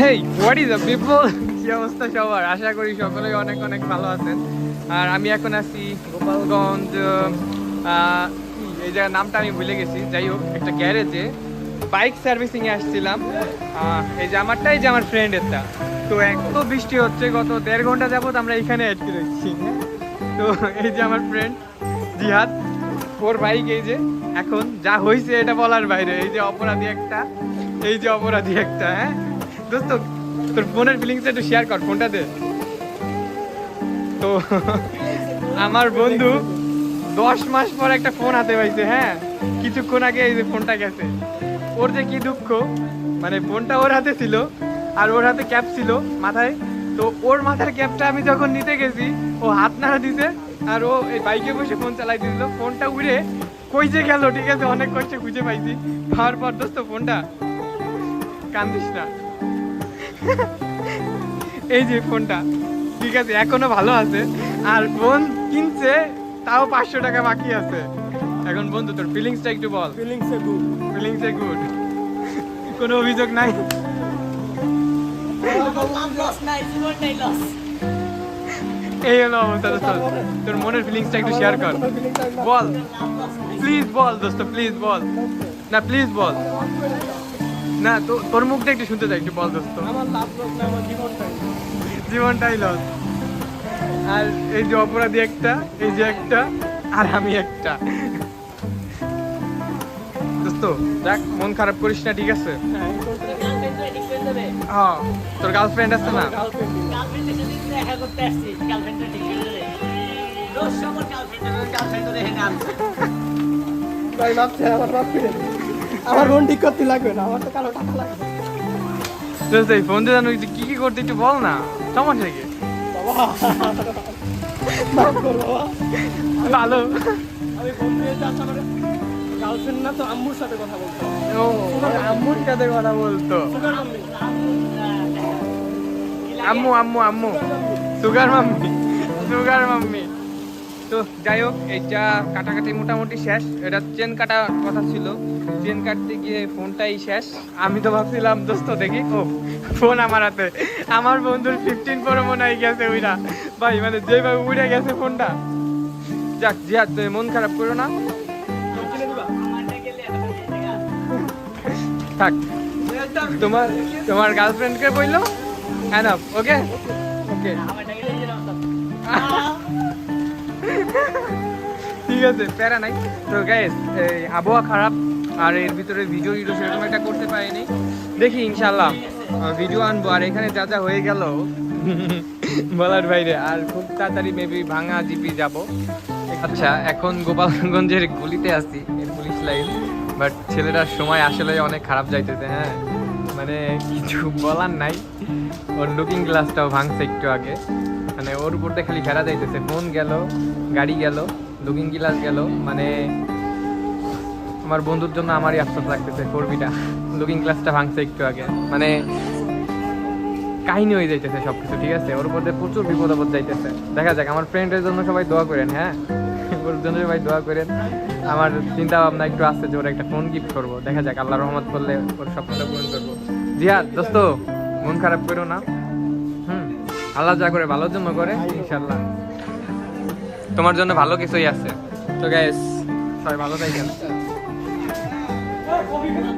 Hey what is a people কি অবস্থা সবার? আশা করি সকলেই অনেক অনেক ভালো আছেন। আর আমি এখন আছি গোপালগঞ্জ এই জায়গার নামটা আমি ভুলে গেছি। যাই হোক, একটা গ্যারেজে বাইক সার্ভিসিং এ আসছিলাম এই যে আমারটাই যে আমার ফ্রেন্ডেরটা। তো এত বৃষ্টি হচ্ছে, গত দেড় ঘণ্টা যাবত আমরা এখানে আটকে রয়েছি তো এই যে আমার ফ্রেন্ড জিহাদ, ওর বাইক এই যে, এখন যা হয়েছে এটা বলার বাইরে। এই যে অপরাধী একটা, এই যে অপরাধী একটা হ্যাঁ? দোস্ত, তোর ফোনের ফিলিংসটা একটু শেয়ার কর ফোনটা দে। তো, আমার বন্ধু দশ মাস পর একটা ফোন হাতে পাইছে হ্যাঁ? কিছুক্ষণ আগে এই যে ফোনটা গেছে। ওর যে কি দুঃখ মানে ফোনটা ওর হাতে ছিল, আর ওর হাতে ক্যাপ ছিল মাথায়। তো ওর মাথার ক্যাপটা আমি যখন নিতে গেছি, ও হাত নাড়া দিছে, আর ও এই বাইকে বসে ফোন চালাই দিল ফোনটা উড়ে কই যে গেল, ঠিক আছে, অনেক কষ্টে খুঁজে পাইছি। পাওয়ার পর দোস্ত ফোনটা কান্দিস না। এই যে ফোনটা। ঠিক আছে এখনও ভালো আছে। আর ফোন কিনছে তাও পাঁচশো টাকা বাকি আছে। এখন বন্ধু তোর ফিলিংসটা একটু বল। Feelings a good feelings a good কোনো অভিযোগ নাই? এই হলো অবস্থা দোস্ত। তোর মনের ফিলিংসটা একটু শেয়ার কর। বল। প্লিজ বল দোস্ত প্লিজ বল। না প্লিজ বল। না তো তোর মুখটা একটু শুনতে চাই একটু বল দোস্ত। আমার লাভ লস না আমার জীবনটাই জীবনটাই লস আর এই যে অপরাধী একটা এই যে একটা আর আমি একটা। দোস্ত দেখ মন খারাপ করিস না ঠিক আছে? হ্যাঁ করতে গার্লফ্রেন্ড হ্যাঁ তোর গার্লফ্রেন্ড আছে না? গার্লফ্রেন্ড আমার ফোন ঠিক করতে লাগবে না আমার তো কালো টাকা লাগবে দোস্ত এই ফোন দিয়ে জানো কি কি করতে একটু বল না। সমস্যা কি? বাবা মাফ ভালো। আমি ফোন দিয়ে যাচ্ছি আমার গার্লফ্রেন্ড না তো আম্মুর সাথে কথা বলতে ও আম্মুর সাথে কথা বলতো। আম্মু আম্মু আম্মু। সুগার মাম্মি সুগার মাম্মি তো যাই হোক এটা কাটাকাটি মোটামুটি শেষ। এটা চেন কাটা কথা ছিল। চেন কাটতে গিয়ে ফোনটাই শেষ। আমি তো ভাবছিলাম, দোস্ত, দেখি, ও ফোন আমার হাতে। আমার বন্ধুর ফিফটিন পরে মনে হয় গেছে ওইটা ভাই মানে যেভাবে উড়ে গেছে ফোনটা যাক জিয়াদ তুমি মন খারাপ করো না। থাক। তোমার তোমার গার্লফ্রেন্ডকে বলল? এনাফ ওকে ওকে ঠিক আছে, প্যারা নাই। তো গাইস এই আবহাওয়া খারাপ, আর এর ভিতরে ভিডিও ভিডিও সেরকম একটা করতে পারিনি। দেখি ইনশাল্লাহ ভিডিও আনব। আর এখানে যা যা হয়ে গেল, বলার বাইরে, আর খুব তাড়াতাড়ি মেবি ভাঙা জিপি যাব। আচ্ছা এখন গোপালগঞ্জের গুলিতে আছি পুলিশ লাইন বাট ছেলেটার সময় আসলে অনেক খারাপ যাইতেছে হ্যাঁ? মানে কিছু বলার নাই। ওর লুকিং গ্লাসটাও ভাঙছে একটু আগে। মানে ওর উপর দিয়ে খালি ফেরা যাইতেছে। ফোন গেল, গাড়ি গেল। লুকিং গ্লাস গেল মানে আমার বন্ধুর জন্য আমারই আফসোস লাগতেছে করবিটা লুকিং গ্লাসটা ভাঙছে একটু আগে। মানে কাহিনী হয়ে যাইতেছে সবকিছু, ঠিক আছে? ওর উপর প্রচুর বিপদ আপদ যাইতেছে। দেখা যাক, আমার ফ্রেন্ডের জন্য সবাই দোয়া করেন হ্যাঁ? ওর জন্য সবাই দোয়া করেন। আমার চিন্তা ভাবনা একটু আসছে যে ওর একটা ফোন গিফট করব। দেখা যাক আল্লাহ রহমত করলে ওর স্বপ্নটা পূরণ করব। জিহাদ, দোস্ত, মন খারাপ করো না। হুম, আল্লাহ যা করে ভালোর জন্য করে ইনশাল্লাহ তোমার জন্য ভালো কিছুই আছে। তো গ্যাস সবাই ভালো থাকেন।